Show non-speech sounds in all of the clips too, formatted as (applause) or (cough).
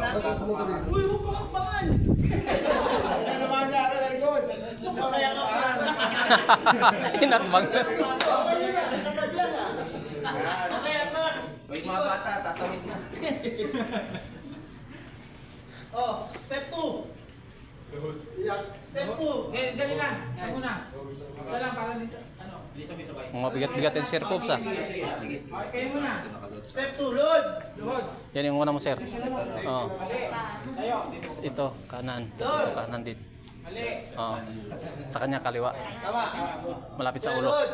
Uy, huwag mo kakbangan. Ito pa kaya ka pa. Hinakbang. Kasabihan ah. Okay, Atlas. Wait mga bata, tatawid na. Oh, step 2. Step 2. Eh, dali lang. Isa muna. Isa lang para dito. Ano? Mga bigat-bigat yung Sir Pops ah. Kayo muna. Step 2, load. Luhod. Yan yung una mo Sir. Oo. Mali. Ito, kanan. Ito, kanan din. Mali. Oo. Sa kanya kaliwa. Malapit sa ulo. Load.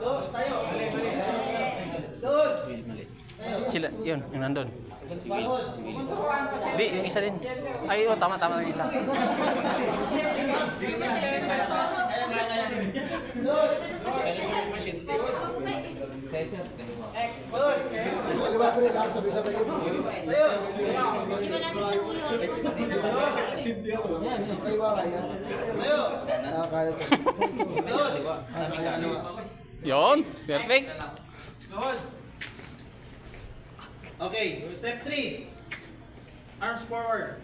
Load, tayo. Load. Tayo. Sila, yun, yung nandun. Load. Di, yung isa din. Ay, oh, tama, tama yung isa. (laughs) Load. Tayo. Tayo. Load. Yun, perfect. Okay, step 3. Arms forward.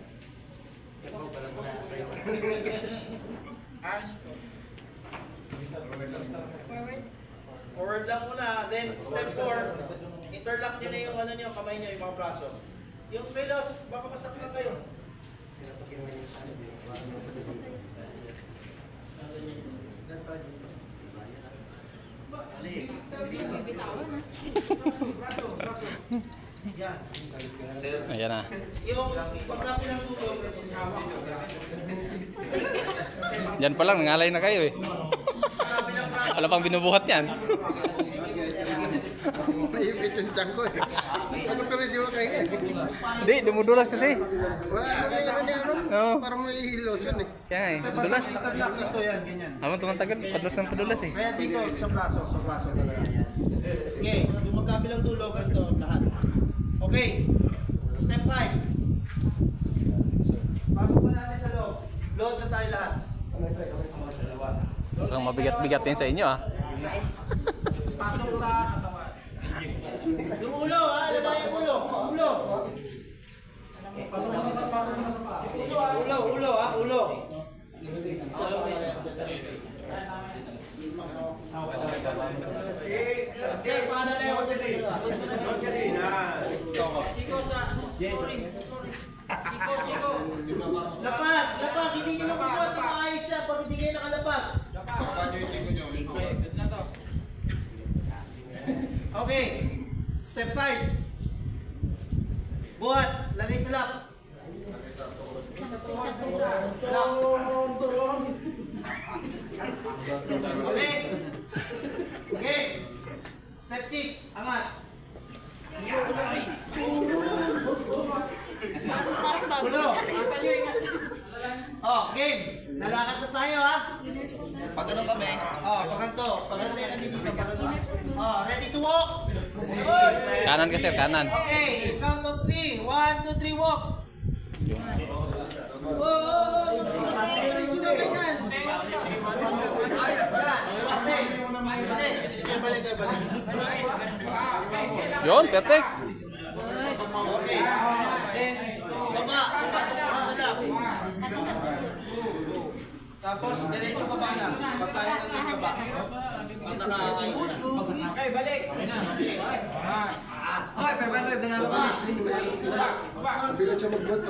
Arms. Forward lang muna. Then, step 4. Interlock nyo na yung ano nyo, kamay nyo, yung mga braso. Yung pelos, baka masaktan kayo. Braso, braso. Yan. Ayan na. Yung pagkapi ng tulog, Yan pa lang, nangalay na kayo eh. Wala pang binubuhat yan. (laughs) Maipit yung tiyan ko eh. Ako tuloy di ba kayo eh. Hindi, dumudulas kasi. Wala ano may ano ni ano. Oo. Parang may lotion eh. Kaya nga eh, dulas. Nito yan, ganyan. Habang tumatagal, padulas ng padulas eh. Kaya dito, sa braso, sa braso talaga. Okay, yung magkabilang tulog, ito, lahat. Okay, step 5. Pasok na natin sa loob. Load na tayo lahat. Mukhang mabigat-bigat din sa inyo ah. Pasok sa katawan. Yung ulo, ha? Lalaki yung ulo. Ulo. Ulo, ulo, ha? Ulo. Sir, paano na yung Siko sa ano? Scoring. Siko, siko. Lapag, lapag. Hindi nyo makukuha ito maayos siya pag hindi kayo nakalapag. Okay, na to. Okay. Step 5. Buhat. Lagay sa lap. Okay. Okay. Step 6. Angat. Ulo. Oh, game. Lalakad na tayo ha. Pag kami, Oh. Paganto yan dito. Paganto. Oh, ready to walk? Kanan ka Sir, kanan. Okay, count of three. One, two, three, walk. Yun, perfect. Okay. Then, baba. Baba tungkol sa lap. Tapos, diretso baba na. Pag kaya nang yung baba. Pag nakaayos na. Okay, balik. Ay, 500 na lang. Baba. Bilang siya mag-buhat.